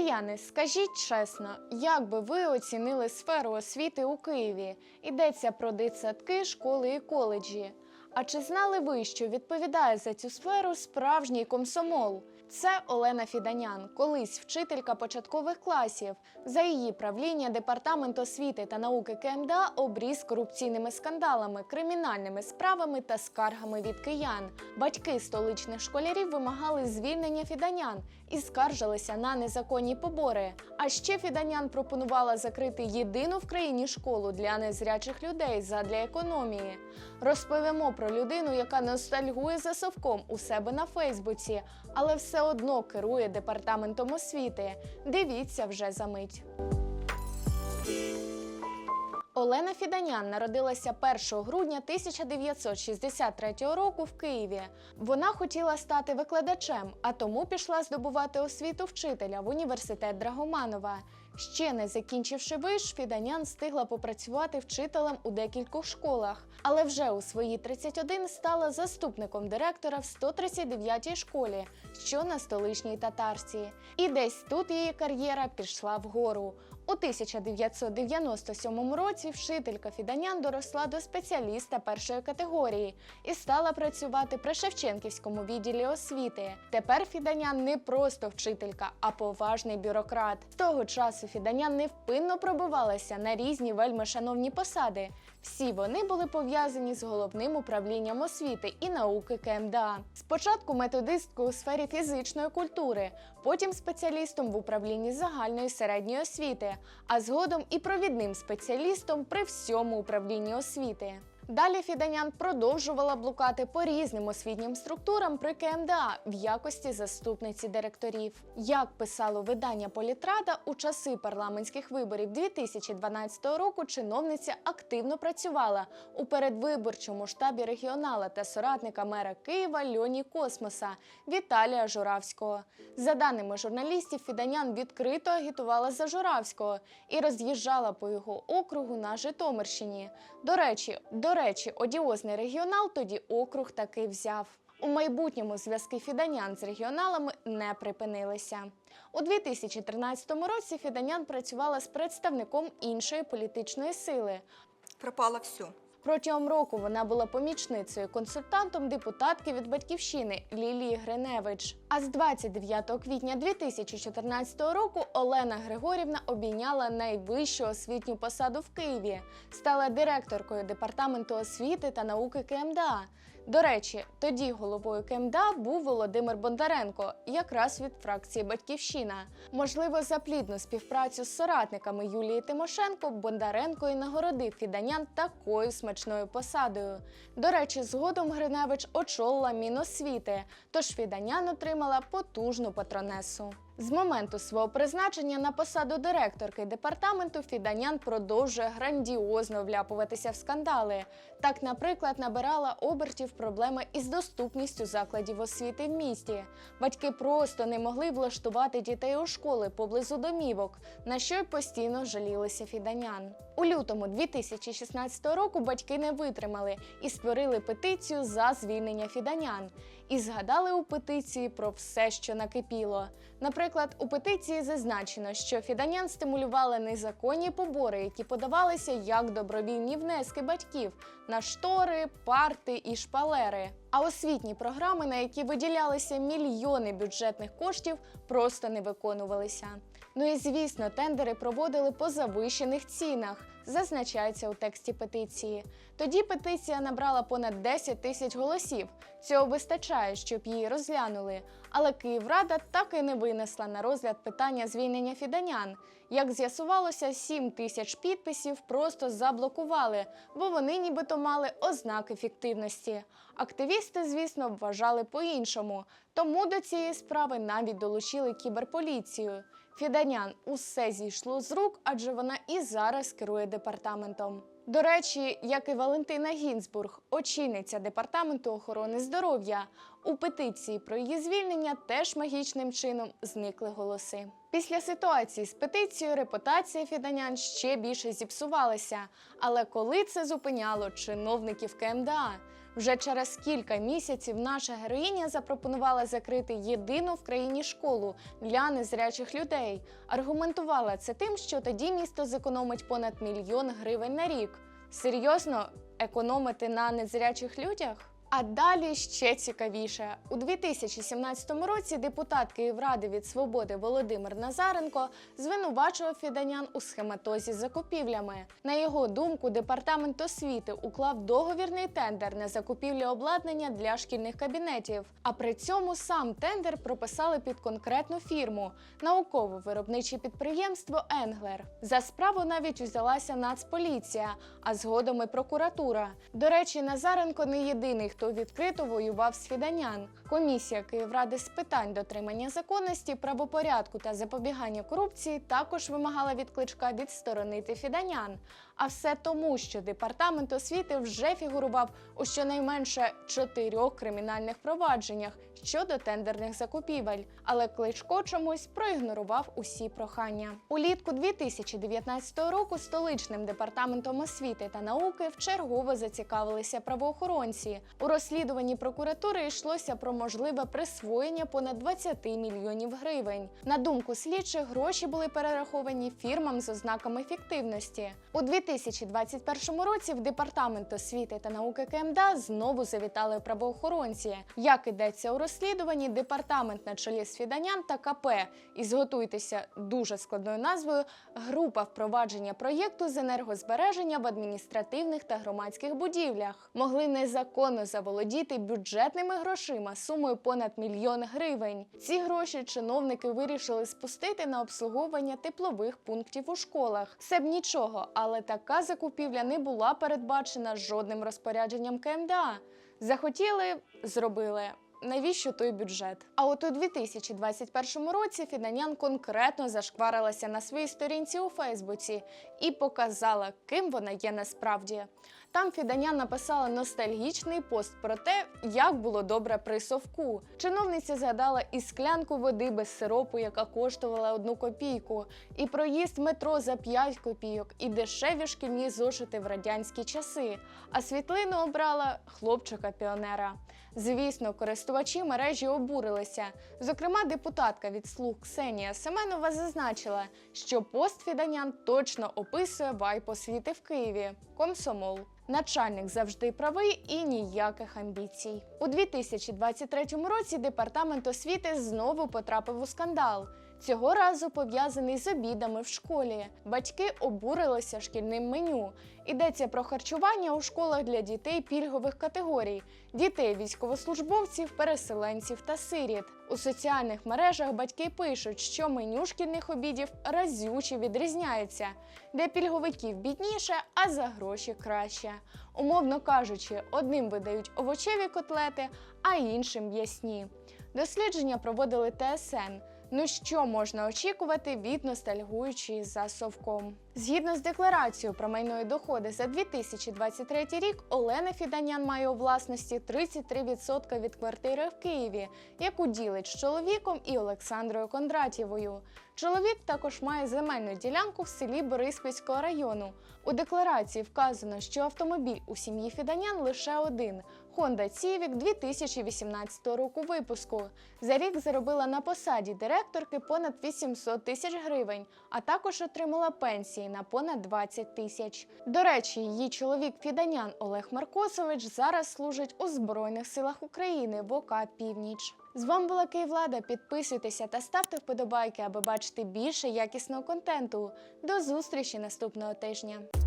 Кияни, скажіть чесно, як би ви оцінили сферу освіти у Києві? Йдеться про дитсадки, школи і коледжі. А чи знали ви, що відповідає за цю сферу справжній комсомол? Це Олена Фіданян, колись вчителька початкових класів. За її правління департамент освіти та науки КМДА обріз корупційними скандалами, кримінальними справами та скаргами від киян. Батьки столичних школярів вимагали звільнення Фіданян і скаржилися на незаконні побори. А ще Фіданян пропонувала закрити єдину в країні школу для незрячих людей задля економії. Розповімо про людину, яка ностальгує за совком у себе на Фейсбуці, але все одно керує департаментом освіти. Дивіться вже за мить. Олена Фіданян народилася 1 грудня 1963 року в Києві. Вона хотіла стати викладачем, а тому пішла здобувати освіту вчителя в університет Драгоманова. Ще не закінчивши виш, Фіданян встигла попрацювати вчителем у декількох школах, але вже у свої 31 стала заступником директора в 139-й школі, що на столичній татарці. І десь тут її кар'єра пішла вгору. У 1997 році вчителька Фіданян доросла до спеціаліста першої категорії і стала працювати при Шевченківському відділі освіти. Тепер Фіданян не просто вчителька, а поважний бюрократ. З того часу Фіданян невпинно пробивалася на різні вельми шановні посади. Всі вони були пов'язані з головним управлінням освіти і науки КМДА. Спочатку методисткою у сфері фізичної культури, потім спеціалістом в управлінні загальної середньої освіти, а згодом і провідним спеціалістом при всьому управлінні освіти. Далі Фіданян продовжувала блукати по різним освітнім структурам при КМДА в якості заступниці директорів. Як писало видання Політрада, у часи парламентських виборів 2012 року чиновниця активно працювала у передвиборчому штабі регіонала та соратника мера Києва Льоні Космоса Віталія Журавського. За даними журналістів, Фіданян відкрито агітувала за Журавського і роз'їжджала по його округу на Житомирщині. До речі, до речі, одіозний регіонал тоді округ таки взяв. У майбутньому зв'язки Фіданян з регіоналами не припинилися. У 2013 році Фіданян працювала з представником іншої політичної сили. Пропало все. Протягом року вона була помічницею консультантом депутатки від батьківщини Лілії Гриневич. А з 29 квітня 2014 року Олена Григорівна обійняла найвищу освітню посаду в Києві, стала директоркою департаменту освіти та науки КМДА. До речі, тоді головою КМДА був Володимир Бондаренко, якраз від фракції Батьківщина. Можливо, за плідну співпрацю з соратниками Юлії Тимошенко Бондаренко і нагородив Фіданян такою смачною посадою. До речі, згодом Гриневич очолила Міносвіти, тож Фіданян отримала потужну патронесу. З моменту свого призначення на посаду директорки департаменту Фіданян продовжує грандіозно вляпуватися в скандали. Так, наприклад, набирала обертів проблеми із доступністю закладів освіти в місті. Батьки просто не могли влаштувати дітей у школи поблизу домівок, на що й постійно жалілися Фіданян. У лютому 2016 року батьки не витримали і створили петицію за звільнення Фіданян. І згадали у петиції про все, що накипіло. Наприклад, у петиції зазначено, що Фіданян стимулювала незаконні побори, які подавалися як добровільні внески батьків на штори, парти і шпалери. А освітні програми, на які виділялися мільйони бюджетних коштів, просто не виконувалися. Ну і звісно, тендери проводили по завищених цінах, зазначається у тексті петиції. Тоді петиція набрала понад 10 тисяч голосів. Цього вистачає, щоб її розглянули. Але Київрада так і не винесла на розгляд питання звільнення фіданян. Як з'ясувалося, 7 тисяч підписів просто заблокували, бо вони нібито мали ознаки фіктивності. Активісти, звісно, вважали по-іншому, тому до цієї справи навіть долучили кіберполіцію. Фіданян усе зійшло з рук, адже вона і зараз керує департаментом. До речі, як і Валентина Гінзбург, очільниця департаменту охорони здоров'я, у петиції про її звільнення теж магічним чином зникли голоси. Після ситуації з петицією репутація Фіданян ще більше зіпсувалася. Але коли це зупиняло чиновників КМДА? Вже через кілька місяців наша героїня запропонувала закрити єдину в країні школу для незрячих людей. Аргументувала це тим, що тоді місто зекономить понад мільйон гривень на рік. Серйозно економити на незрячих людях? А далі ще цікавіше. У 2017 році депутат Київради від свободи Володимир Назаренко звинувачував фіданян у схематозі з закупівлями. На його думку, департамент освіти уклав договірний тендер на закупівлю обладнання для шкільних кабінетів. А при цьому сам тендер прописали під конкретну фірму науково-виробниче підприємство Енглер. За справу навіть узялася Нацполіція, а згодом і прокуратура. До речі, Назаренко не єдиний, хто відкрито воював з фіданян. Комісія Київради з питань дотримання законності, правопорядку та запобігання корупції також вимагала від кличка відсторонити фіданян. А все тому, що департамент освіти вже фігурував у щонайменше чотирьох кримінальних провадженнях щодо тендерних закупівель. Але кличко чомусь проігнорував усі прохання. Улітку 2019 року столичним департаментом освіти та науки вчергово зацікавилися правоохоронці. У розслідуванні прокуратури йшлося про можливе присвоєння понад 20 мільйонів гривень. На думку слідчих, гроші були перераховані фірмам з ознаками фіктивності. У 2021 році в департамент освіти та науки КМДА знову завітали правоохоронці. Як ідеться у розслідуванні, департамент на чолі з Фіданян та КП і зготуйтеся дуже складною назвою група впровадження проєкту з енергозбереження в адміністративних та громадських будівлях могли незаконно заволодіти бюджетними грошима сумою понад мільйон гривень. Ці гроші чиновники вирішили спустити на обслуговування теплових пунктів у школах. Все б нічого, але така закупівля не була передбачена жодним розпорядженням КМДА. Захотіли, зробили. Навіщо той бюджет? А от у 2021 році Фінанян конкретно зашкварилася на своїй сторінці у Фейсбуці і показала, ким вона є насправді. Там Фіданян написала ностальгічний пост про те, як було добре при совку. Чиновниця згадала і склянку води без сиропу, яка коштувала одну копійку, і проїзд метро за 5 копійок, і дешеві шкільні зошити в радянські часи. А світлину обрала хлопчика-піонера. Звісно, користувачі мережі обурилися. Зокрема, депутатка від слуг Ксенія Семенова зазначила, що пост Фіданян точно описує вайп освіти в Києві. Комсомол. Начальник завжди правий і ніяких амбіцій. У 2023 році департамент освіти знову потрапив у скандал. Цього разу пов'язаний з обідами в школі. Батьки обурилися шкільним меню. Йдеться про харчування у школах для дітей пільгових категорій, дітей військовослужбовців, переселенців та сиріт. У соціальних мережах батьки пишуть, що меню шкільних обідів разюче відрізняється, для пільговиків бідніше, а за гроші краще. Умовно кажучи, одним видають овочеві котлети, а іншим м'ясні. Дослідження проводили ТСН. Ну що можна очікувати від ностальгуючої за совком? Згідно з декларацією про майнові доходи за 2023 рік, Олена Фіданян має у власності 33% від квартири в Києві, яку ділить з чоловіком і Олександрою Кондратєвою. Чоловік також має земельну ділянку в селі Бориспільського району. У декларації вказано, що автомобіль у сім'ї Фіданян лише один Honda Civic 2018 року випуску. За рік заробила на посаді директорки понад 800 тисяч гривень, а також отримала пенсії на понад 20 тисяч. До речі, її чоловік Фіданян Олег Маркосович зараз служить у Збройних силах України в ОК Північ. З вами була Київлада. Підписуйтеся та ставте вподобайки, аби бачити більше якісного контенту. До зустрічі наступного тижня.